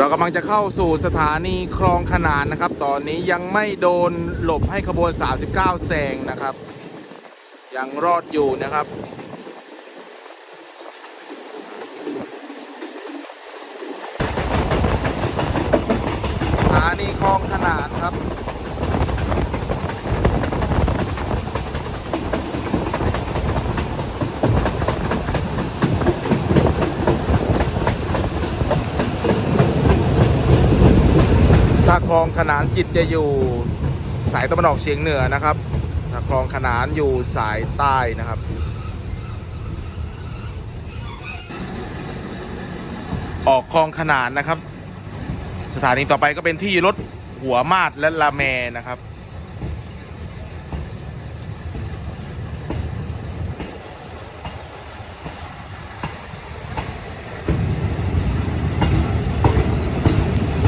เรากำลังจะเข้าสู่สถานีคลองขนานนะครับ ตอนนี้ยังไม่โดนหลบให้ขบวน 39 แซงนะครับ ยังรอดอยู่นะครับสถานีคลองขนานครับ คลองขนานจิตจะอยู่สายตะวันออกเฉียงเหนือนะครับคลองขนานอยู่สายใต้นะครับออกคลองขนานนะครับ สถานีต่อไปก็เป็นที่รถหัวมาดและลาแมนะครับ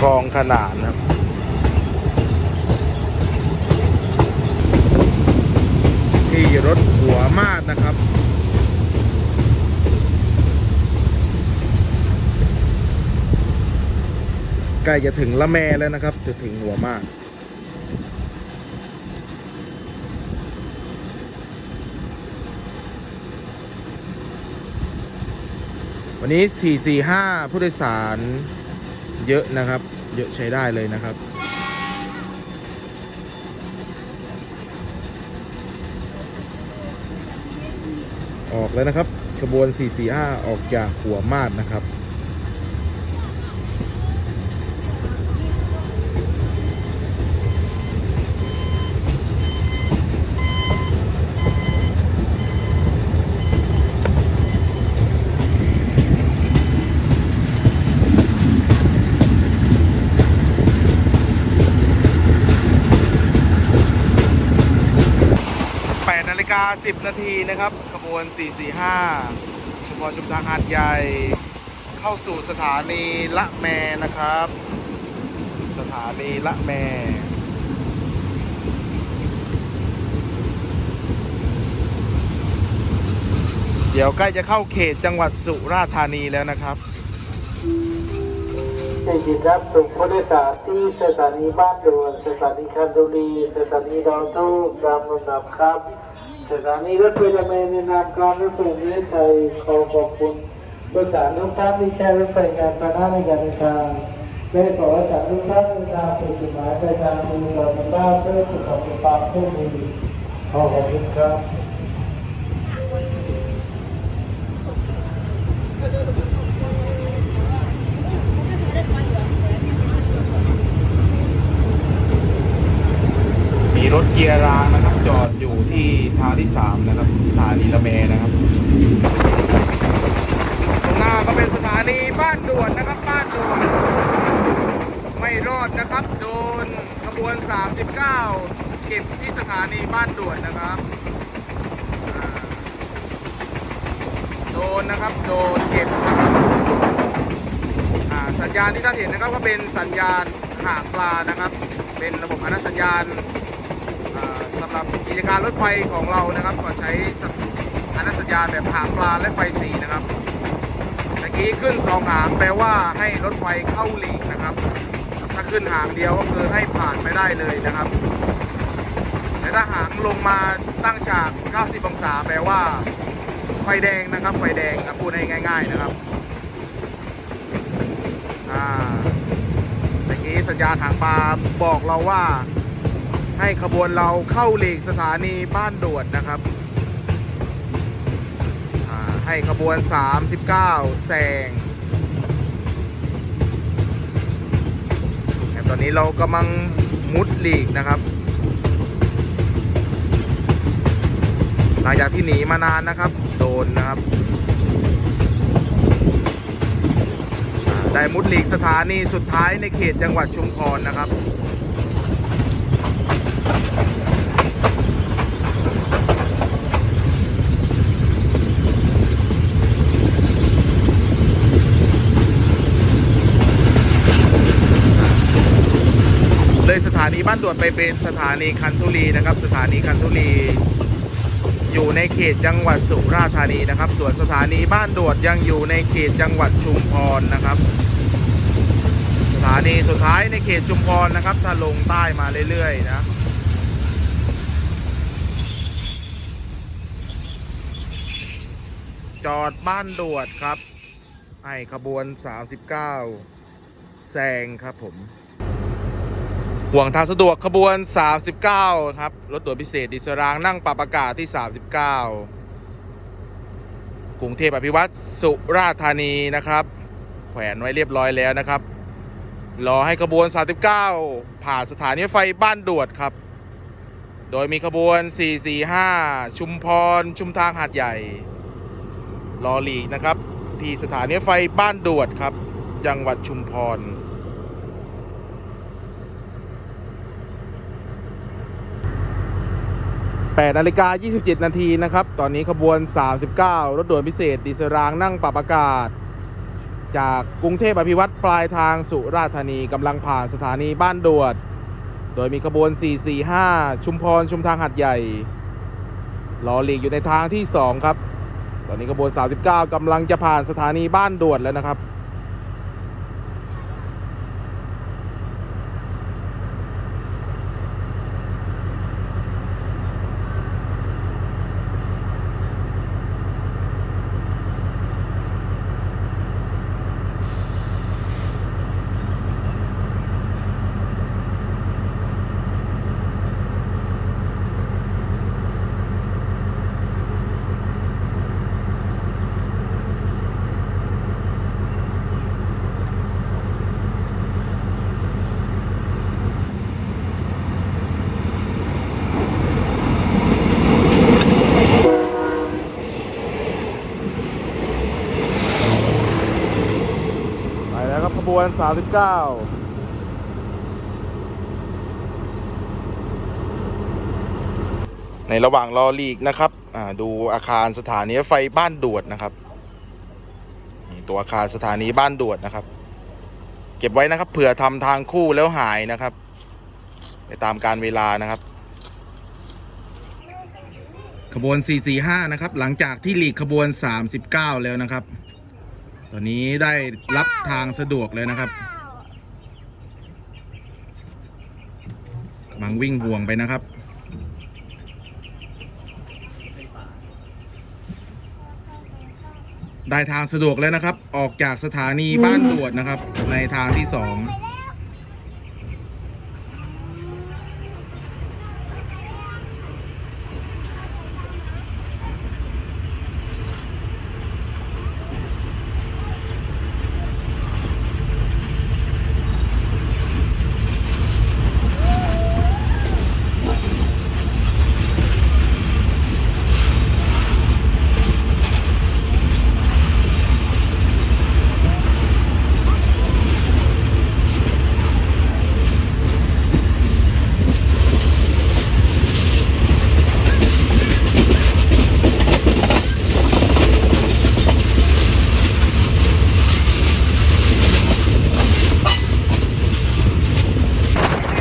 คลองขนานนะครับ ที่ร ถหัวมาดนะครับ ใกล้จะถึงละแมแล้วนะครับ จะถึงหัวมากวันนี้ 445 ผู้โดยสารเยอะนะครับ เยอะใช้ได้เลยนะครับ ออกแล้วนะครับขบวน 445 ออกจากหัวมาดนะครับ 8นาฬิกา10 นาทีนะครับขบ วน445 ชุมพรชุมทางหาดใหญ่ เข้าสู่สถานีละแมนะครับ สถานีละแมเดี๋ยวใกล้จะเข้าเขตจังหวัดสุราษฎร์ธานีแล้วนะครับได้ยินรับส่งผู้โดยสารที่สถานีบ้านด่วนสถานีคันดุรีสถานีดอนทูบตามลำดับครับ สถานีรถไฟละเมในนามการรถไฟประเทศไทยขอขอบคุณบริษัททุกท่านที่ใช้รถไฟการพาหนะในการเดินทางและขอให้สากลูกท่านเดินทางสู่จุดหมายปลายทางโดยปลอดภัยเพื่อสุขภาพความผู้มีขอขอบคุณครับ มีรถเกียร์รางนะครับ จอดอยู่ที่ทางที่3นะครับสถานีละเมนะครับตรงหน้าก็เป็นสถานีบ้านด่วนนะครับ บ้านด่วน ไม่รอดนะครับ โดนขบวน 39 เก็บที่สถานีบ้านด่วนนะครับโดนนะครับโดนเก็บนะครับสัญญาณที่ท่านเห็นนะครับก็เป็นสัญญาณหางปลานะครับ เป็นระบบอนุสัญญาณำหรับกิจการรถไฟของเรานะครับก็ใช้สัญอนุสัญญาณแบบหางปลาและไฟสีนะครับเมื่อกี้ขึ้นสองหางแปลว่าให้รถไฟเข้าหลีกนะครับ ถ้าขึ้นหางเดียวก็คือให้ผ่านไม่ได้เลยนะครับแต่ถ้าหางลงมาตั้งฉาก 90 องศา แปลว่า ไฟแดงนะครับ ไฟแดงนะพูดให้ง่ายๆนะครับอ่าเมื่อกี้สัญญาณหางปลาบอกเราว่า ให้ขบวนเราเข้าหลีกสถานีบ้านด่วนนะครับให้ขบวน 39 แซงตอนนี้เรากำลังมุดหลีกนะครับ หลังจากที่หนีมานานนะครับ โดนนะครับ ได้มุดหลีกสถานีสุดท้ายในเขตจังหวัดชุมพรนะครับ เลยสถา นีบ้านด่วนไปเป็นสถานีคันธุรีนะครับ สถานีคันธุรี อยู่ในเขตจังหวัดสุราษฎร์ธานีนะครับ ส่วนสถานีบ้านด่วนยังอยู่ในเขตจังหวัดชุมพรนะครับ สถานีสุดท้ายในเขตชุมพรนะครับ ถ้าลงใต้มาเรื่อยๆนะจอดบ้านดวดครับให้ขบวน 39แซงครับผม ห่วงทางสะดวกขบวน 39 ครับ รถด่วนพิเศษดิสรางนั่งปรับอากาศที่ 39 กรุงเทพอภิวัตรสุราษฎร์ธานีนะครับ แขวนไว้เรียบร้อยแล้วนะครับ รอให้ขบวน 39 ผ่านสถานีไฟบ้านดวดครับ โดยมีขบวน 445 ชุมพร ชุมทางหาดใหญ่ รอหลีกนะครับ ที่สถานีไฟบ้านดวดครับ จังหวัดชุมพร 8นาฬิกา 27 นาทีนะครับ ตอนนี้ขบวน 39 รถด่วนพิเศษดิสรางนั่งปรับอากาศ จากกรุงเทพอภิวัตรปลายทางสุราษฎร์ธานีกำลังผ่านสถานีบ้านดวด โดยมีขบวน 445 ชุมพร ชุมทางหัดใหญ่รอหลีกอยู่ในทางที่ 2 ครับ ตอนนี้ขบวน 39กำลังจะผ่านสถานีบ้านดวดแล้วนะครับ แล้วครับขบวน 39ในระหว่างรอลีกนะครับอ่าดูอาคารสถานีไฟบ้านดวดนะครับนี่ตัวอาคารสถานีบ้านดวดนะครับ เก็บไว้นะครับ เผื่อทำทางคู่แล้วหายนะครับ ไปตามการเวลานะครับ ขบวน 445 นะครับ หลังจากที่หลีกขบวน 39 แล้วนะครับ ตอนนี้ได้รับทางสะดวกเลยนะครับมังวิ่งห่วงไปนะครับได้ทางสะดวกแล้วนะครับ ออกจากสถานีบ้านตรวจนะครับ ในทางที่สอง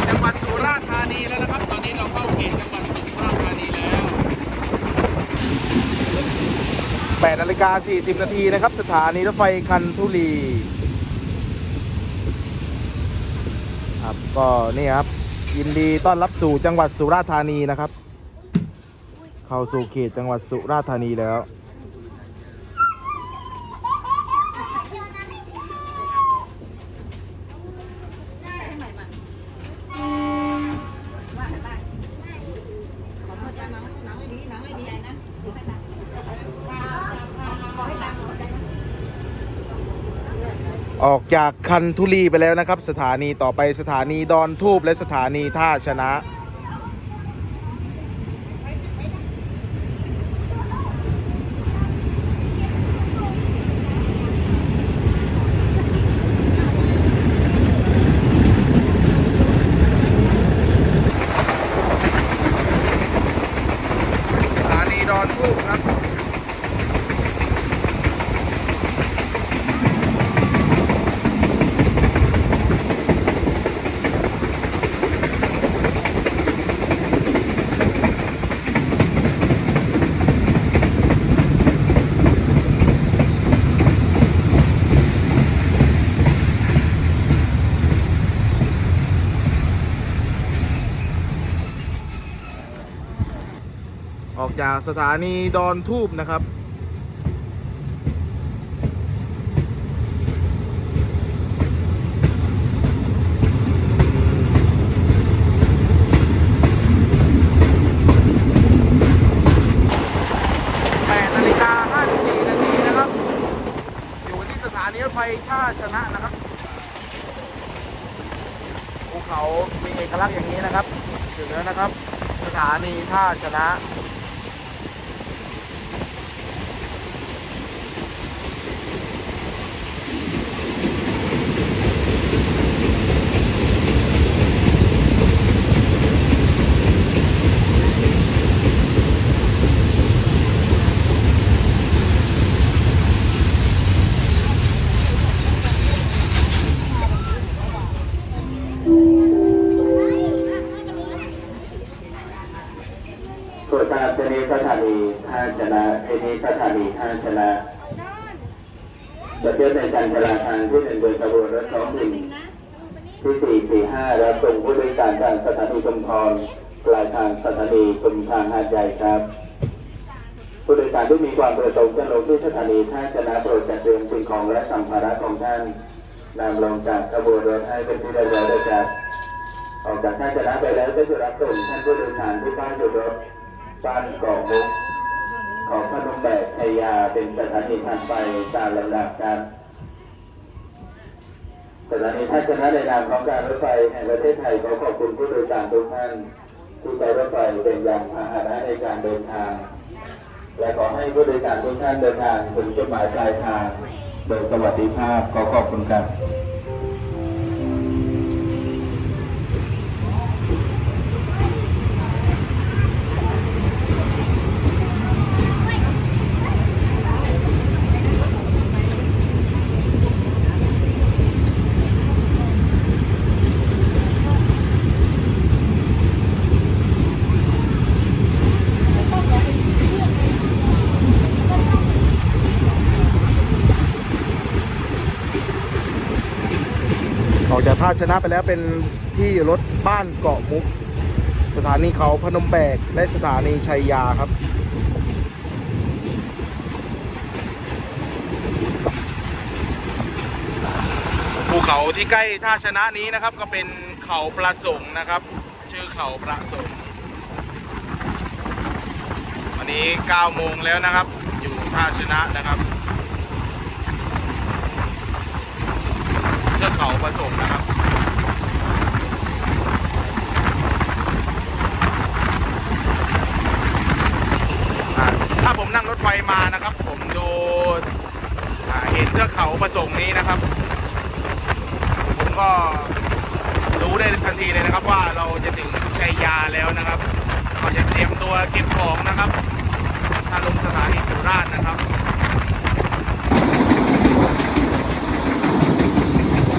จังหวัดสุราษฎร์ธานีแล้วนะครับ ตอนนี้เราเข้าเขตจังหวัดสุราษฎร์ธานีแล้ว8นาฬิกา40 นาทีนะครับ สถานีรถไฟคันทุรีครับก็นี่ครับ ยินดีต้อนรับสู่จังหวัดสุราษฎร์ธานีนะครับ เข้าสู่เขตจังหวัดสุราษฎร์ธานีแล้ว ออกจากคันทุลีไปแล้วนะครับ สถานีต่อไปสถานีดอนทูบและสถานีท่าชนะ สถานีดอนทูบครับ สถานีดอนทูบนะครับแปดนาฬิกาห้าสิบสี่นาทีนะครับ อยู่ที่สถานีรถไฟท่าชนะนะครับ ภูเขามีเอกลักษณ์อย่างนี้นะครับ ถึงแล้วนะครับ สถานีท่าชนะ ส่วนทางชนีสถา ท่าชนะชนีสถานีท่าชนะจะเทียบในการจราทางที่หนึ่งโดยขบวนรถท้องถิ่นที่สี่สี่ห้าและส่งผู้โดยสารจากสถานีชุมพรปลายทางสถานีชุมทางหาดใหญ่ครับ ผู้โดยสารที่มีความประสงค์จะลงที่สถานีท่าชนะโปรดจัดเตรียมสิ่งของและสัมภาระของท่านนำลงจากขบวนรถให้เป็นที่เรียบร้อยด้วยครับออกจากท่าชนะไปแล้วก็จะรับส่งท่านผู้โดยสารที่บ้านหยุดรถบ้านเกาะมุก ของพนมแบกชัยยาเป็นสถานีถัดไปตามลำดับครับสถานีท่าชนะในนามของการรถไฟแห่งประเทศไทยขอขอบคุณผู้โดยสารทุกท่านที่ใช้รถไฟเป็นยานพาหนะในการเดินทาง และขอให้ผู้โดยสารทุกท่านเดินทางถึงจุดหมายปลายทางโดยสวัสดิภาพขอขอบคุณครับ ออกจากท่าชนะไปแล้วเป็นที่รถบ้านเกาะมุก สถานีเขาพนมแบก และสถานีชัยยาครับภูเขาที่ใกล้ท่าชนะนี้นะครับ ก็เป็นเขาประสงค์นะครับ ชื่อเขาประสงค์วันนี้9โมงแล้วนะครับ อยู่ท่าชนะนะครับ เทือกเขาประสงค์นะครับถ้าผมนั่งรถไฟมานะครับ ผมดูเห็นเทือกเขาประสงค์นี้นะครับ ผมก็รู้ได้ทันทีเลยนะครับ ว่าเราจะถึงชัยยาแล้วนะครับเราจะเตรียมตัวเก็บของนะครับถ้าลงสถานีสุราษฎร์นะครับ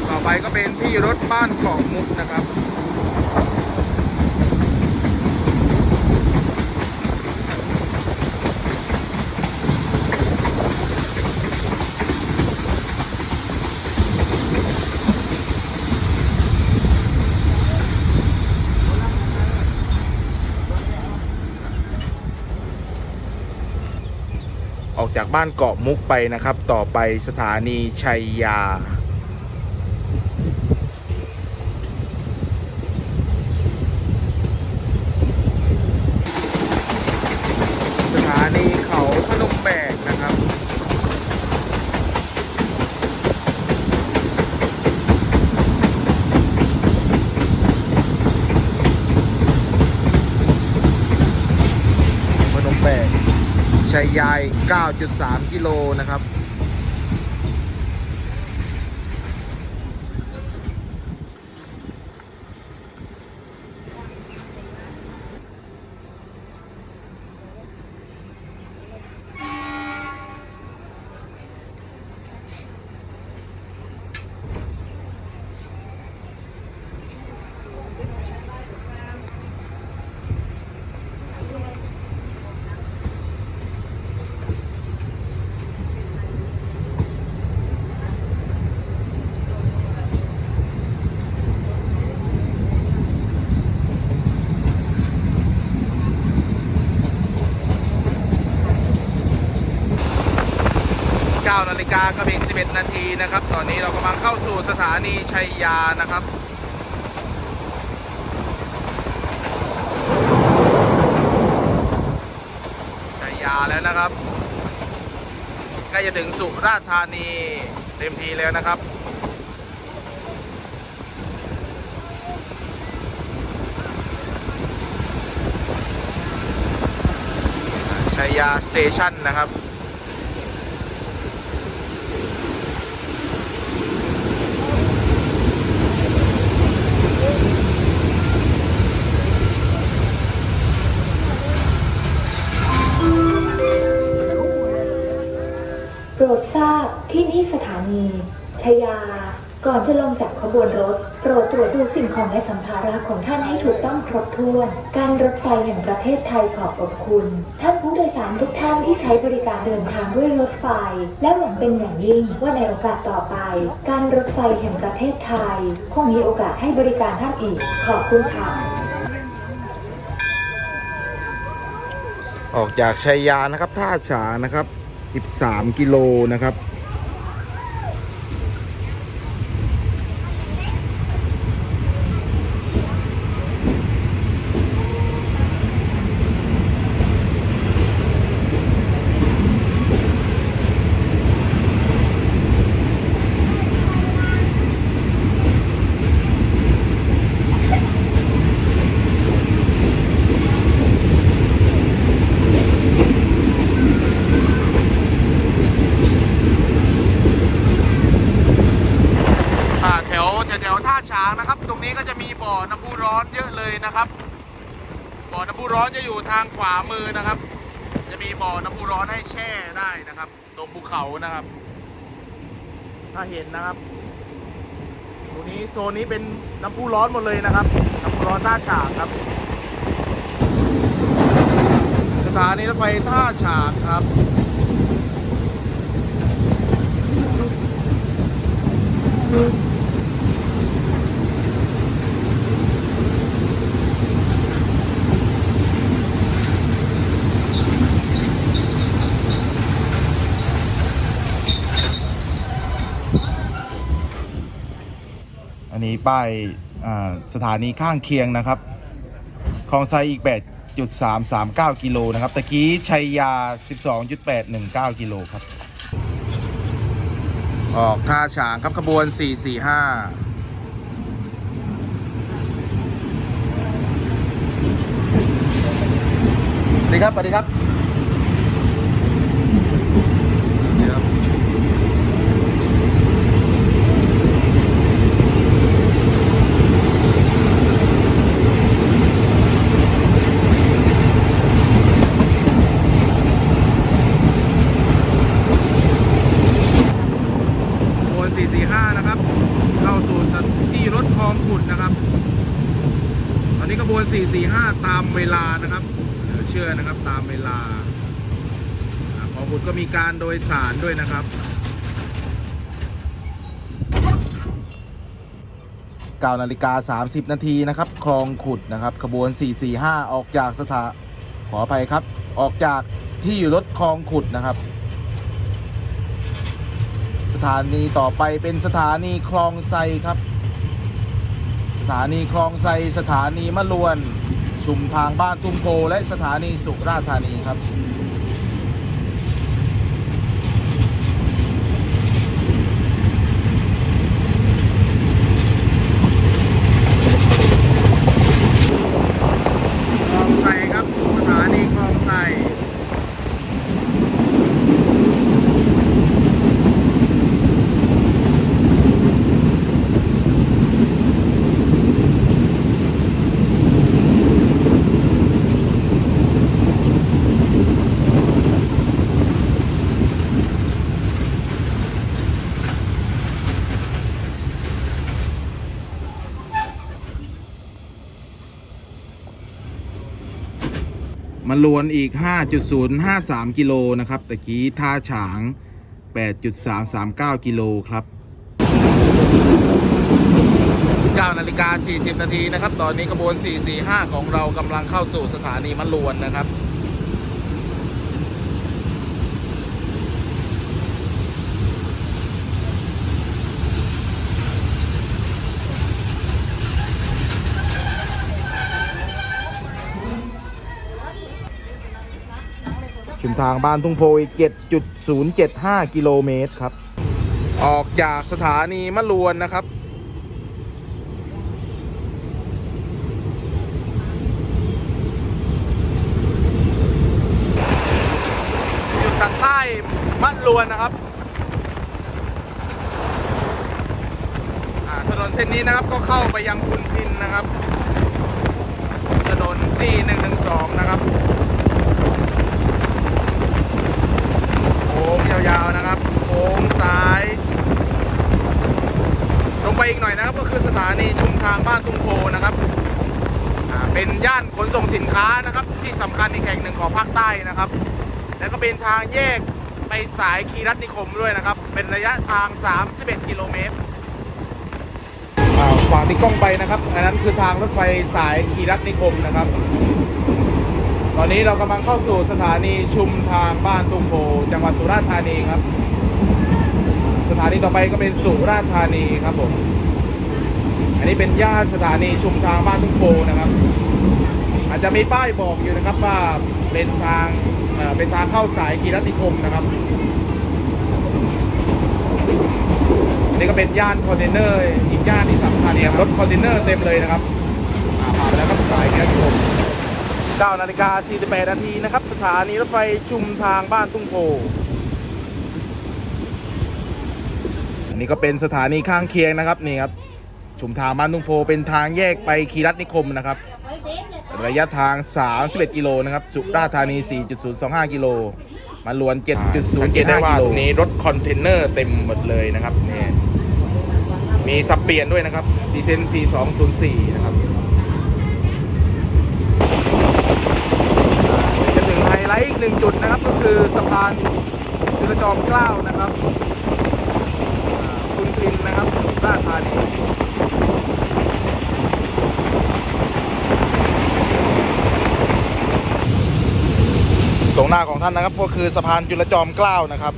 ต่อไป ก็เป็นที่รถบ้านเกาะมุกนะครับออกจากบ้านเกาะมุกไปนะครับ ต่อไปสถานีชัยยา สถานีเขาพนมแบกนะครับ พนมแบกชัยยาย 9.3 กิโลนะครับ อากระเบก11 นาทีนะครับ ตอนนี้เรากำลังเข้าสู่สถานีชัยยานะครับชัยยาแล้วนะครับใกล้จะถึงสุราษฎร์ธานีเต็มทีแล้วนะครับชัยยาสเตชันนะครับ ก่อนจะลงจากขบวนรถ โปรดตรวจดูสิ่งของและสัมภาระของท่านให้ถูกต้องครบถ้วน การรถไฟแห่งประเทศไทยขอบพระคุณ ท่านผู้โดยสารทุกท่านที่ใช้บริการเดินทางด้วยรถไฟ และหวังเป็นอย่างยิ่งว่าในโอกาสต่อไป การรถไฟแห่งประเทศไทย คงมีโอกาสให้บริการท่านอีก ขอบคุณค่ะ ออกจากชัยยานะครับท่าฉางนะครับ 13 กิโลนะครับ อ่าแถวแถวแถวท่าช้างนะครับ ตรงนี้ก็จะมีบ่อน้ำพุร้อนเยอะเลยนะครับ บ่อน้ำพุร้อนจะอยู่ทางขวามือนะครับ จะมีบ่อน้ำพุร้อนให้แช่ได้นะครับ ตรงภูเขานะครับ ถ้าเห็นนะครับตรงนี้โซนนี้เป็นน้ำพุร้อนหมดเลยนะครับ น้ำพุร้อนท่าฉางครับ สถานีรถไฟท่าฉางครับอัน ป้ายสถานีข้างเคียงนะครับคลองไซอีก 8.339 กิโลนะครับตะกี้ชัยยา 12.819 กิโลครับ ออกท่าฉางครับขบวน 445สวัสดีครับสวัสดีครับสวัสดีครับ ขบวน445 นะครับ เข้าสู่สถานีรถคลองขุดนะครับ ตอนนี้ขบวน 445 ตามเวลานะครับเหลือเชื่อนะครับตามเวลาอ่าคลองขุดก็มีการโดยสารด้วยนะครับ 9นาฬิกา30 นาทีนะครับ คลองขุดนะครับ ขบวน 445 ออกจากสถาขออภัยครับ ออกจากที่อยู่รถคลองขุดนะครับ สถานีต่อไปเป็นสถานีคลองไซครับ สถานีคลองไซ สถานีมะลวน ชุมทางบ้านตุ้มโพและสถานีสุราษฎร์ธานีครับ คลองไซครับ สถานีคลองไซ มัน ลวนอีก 5.053 กิโลนะครับตะกี้ท่าฉาง 8.339 กิโลครับ9นาฬิกา40 นาทีนะครับ ตอนนี้กระบวน 445 ของเรากำลังเข้าสู่สถานีมะลวนนะครับ ทางบ้านทุ่งโพอีก7.075 กิโลเมตรครับ ออกจากสถานีมะลวนนะครับอยู่ทางใต้มะลวนนะครับถนนเส้นนี้นะครับก็เข้าไปยังพุนพินนะครับ ถนน 4112 นะครับ ค้งยาวๆนะครับ โค้งซ้าย ลงไปอีกหน่อยนะครับ ก็คือสถานีชุมทางบ้านตุงโพนะครับเป็นย่านขนส่งสินค้านะครับ ที่สำคัญอีกแห่งหนึ่งของภาคใต้นะครับ แล้วก็เป็นทางแยกไปสายคีรัตนิคมด้วยนะครับ เป็นระยะทาง 31 กิโลเมตรขวาที่กล้องไปนะครับ อันนั้นคือทางรถไฟสายคีรัตนิคมนะครับ อนนี้เรากำลังเข้าสู่สถานีชุมทางบ้านตุงโพจังหวัดสุราษฎร์ธานีครับ สถานีต่อไปก็เป็นสุราษฎร์ธานีครับผม อันนี้เป็นย่านสถานีชุมทางบ้านตุงโพนะครับ อาจจะมีป้ายบอกอยู่นะครับว่าเป็นทางเอ่อเป็นทางเข้าสายกีรติคมนะครับอันนี้ก็เป็นย่านคอนเทนเนอร์อีกย่านที่สำคัญเนี่ยรถคอนเทนเนอร์เต็มเลยนะครับอ่าผ่านไปแล้วครับสายกีรติคม 9นาฬิกา48นาทีนะครับ สถานีรถไฟชุมทางบ้านตุ้งโพนนี้ก็เป็นสถานีข้างเคียงนะครับนี่ครับชุมทางบ้านตุ้งโพเป็นทางแยกไปคีรัตนิคมนะครับ ระยะทาง 31 กิโลนะครับ สุราษฎร์ธานี 4.025 กิโลมาลวน 7.07กิโลตรงนี้รถคอนเทนเนอร์เต็มหมดเลยนะครับนี่มีสับเปลี่ยนด้วยนะครับดีเซน4204 นะครับ ไลท์อีกหนึ่งจุดนะครับก็คือสะพานจุลจอมเกล้านะครับคุณพินนะครับราชธานีตรงหน้าของท่านนะครับก็คือสะพานจุลจอมเกล้านะครับ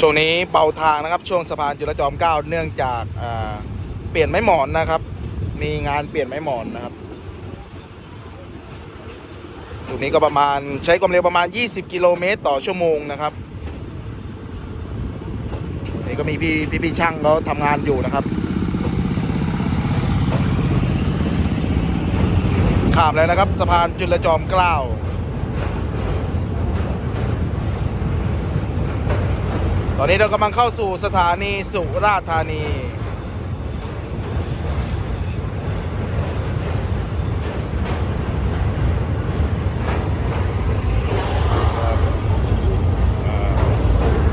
ช่วงนี้เป่าทางนะครับ ช่วงสะพานจุลจอมเกล้าเนื่องจากอ่าเปลี่ยนไม้หมอนนะครับ มีงานเปลี่ยนไม้หมอนนะครับตรงนี้ก็ประมาณใช้ความเร็วประมาณ 20 กิโลเมตรต่อชั่วโมงนะครับนี่ก็มีพี่พี่พี่ช่างเขาทำงานอยู่นะครับ ข้ามแล้วนะครับ สะพานจุลจอมเกล้า ตอนนี้เรากำลังเข้าสู่สถานีสุราษฎร์ธานี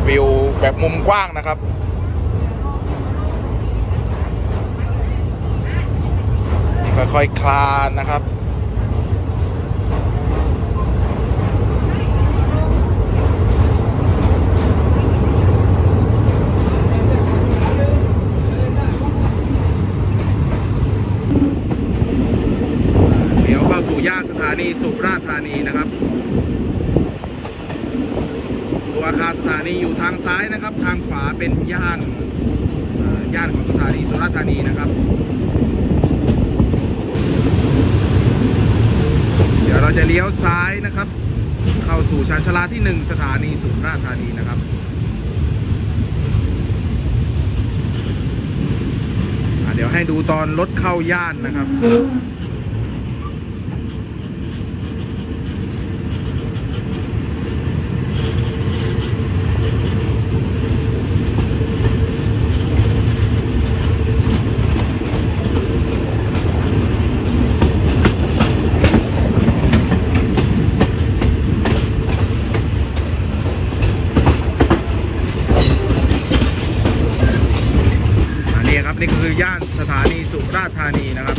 วิวแบบมุมกว้างนะครับนี่ค่อยๆคลานนะครับ เดี๋ยวเข้าสู่ย่านสถานีสุราษฎร์ธานีนะครับ ตัวอาคารสถานีอยู่ทางซ้ายนะครับ ทางขวา เป็นย่านย่านของสถานีสุราษฎร์ธานีนะครับ เดี๋ยวเราจะเลี้ยวซ้ายนะครับ เข้าสู่ชานชาลาที่หนึ่งสถานีสุราษฎร์ธานีนะครับเดี๋ยวให้ดูตอนรถเข้าย่านนะครับ อันนี้ครับนี่ก็คือย่านสถานีสุราษฎร์ธานีนะครับ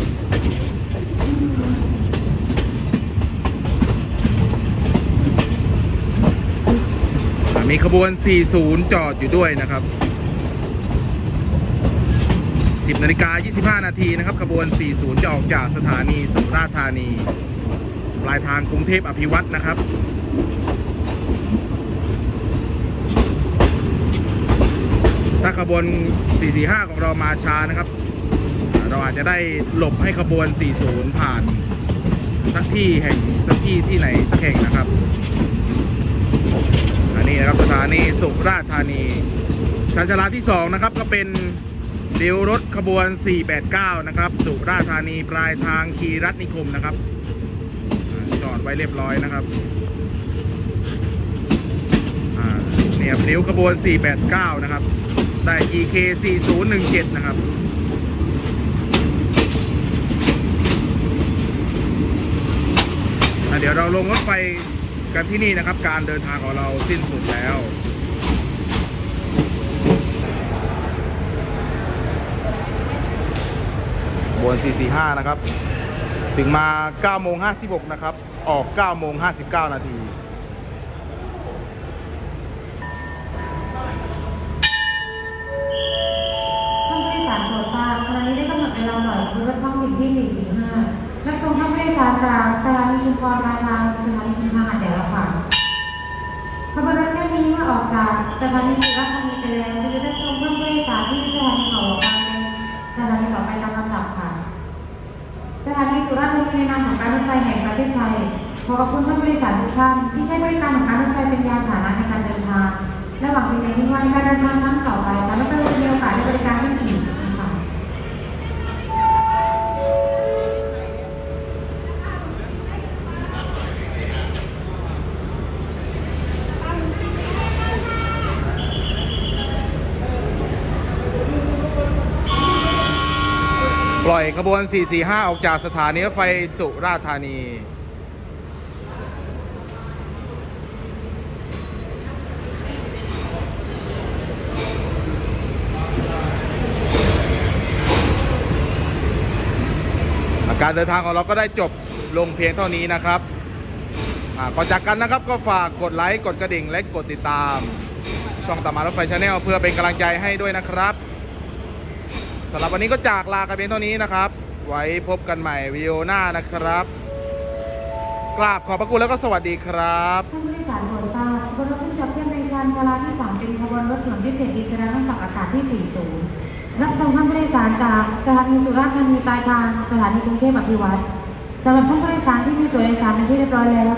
อ่ามีข บวน 40 จอดอยู่ด้วยนะครับ 10นาฬิกา25 นาทีนะครับ ขบวน 40 จะออกจากสถานีสุราษฎร์ธานี ปลายทางกรุงเทพอภิวัตรนะครับถ้าขบวน 445 ของเรามาช้านะครับ เราอาจจะได้หลบให้ขบวน 40 ผ่านสักที่แห่งสักที่ที่ไหนสักแห่งนะครับ นนี้นะครับสถานีสุราษฎร์ธานีชันชาลาที่ 2 นะครับ ก็เป็นเดียวรถขบวน 489 นะครับ สุราษฎร์ธานีปลายทางคีรัตนิคมนะครับ จอดไว้เรียบร้อยนะครับเนี่ยเดียวขบวน 489 นะครับ ได้ EK 4017 นะครับเดี๋ยวเราลงรถไฟ กันที่นี่นะครับ การเดินทางของเราสิ้นสุดแล้วบน445 นะครับ ถึงมา9โมง56 นะครับ ออก9โมง59 นาทีท่านผู้โดยสารโปรดทราบขณะนี้ได้กำหนดเวลาหน่อยคือรถท้องถิ่นที่145และตรงท่าน สารจากสถานีชุมพรปลายทางสถานีชุมพรหาดใหญ่ละค่ะขบวนรถเที่ยวนี้เมื่อออกจากสถานีสุราษฎร์ธานีไปแล้วจะได้ชมเพื่อนผู้โดยสารที่สถานีของการเป็นสถานีต่อไปตามลำดับค่ะ สถานีสุราษฎร์ธานีในนามของการรถไฟแห่งประเทศไทยขอขอบคุณท่านผู้โดยสารทุกท่านที่ใช้บริการของการรถไฟเป็นยานพาหนะในการเดินทางและหวังเป็นอย่างยิ่งว่าในการเดินทางครั้งต่อไปการรถไฟจะมีโอกาสได้บริการท่านอีก ปล่อยขบวน 445 ออกจากสถานีรถไฟสุราษฎร์ธานี การเดินทางของเราก็ได้จบลงเพียงเท่านี้นะครับอาก่อนจากกันนะครับก็ฝากกดไลค์ กดกระดิ่ง และกดติดตาม ช่องตามารถไฟชาแนลเพื่อเป็นกำลังใจให้ด้วยนะครับ สำหรับวันนี้ก็จากลากันเพียงเท่านี้นะครับ ไว้พบกันใหม่วิดีโอหน้านะครับ กราบขอบพระคุณแล้วก็สวัสดีครับท่านผู้โดยสารโปรดทราบนรถที่จอดเทียบในชานชาลาที่ 3 เป็นขบวนรถด่วนพิเศษอิสระนั่งตักอากาศที่ 40 รับส่งท่านผู้โดยสารจากสถานีสุราษฎร์ธานีปลายทางสถานีกรุงเทพอภิวัตรสำหรับท่านผู้โดยสารที่มีตัวโดยสารเป็นที่เรียบร้อยแล้ว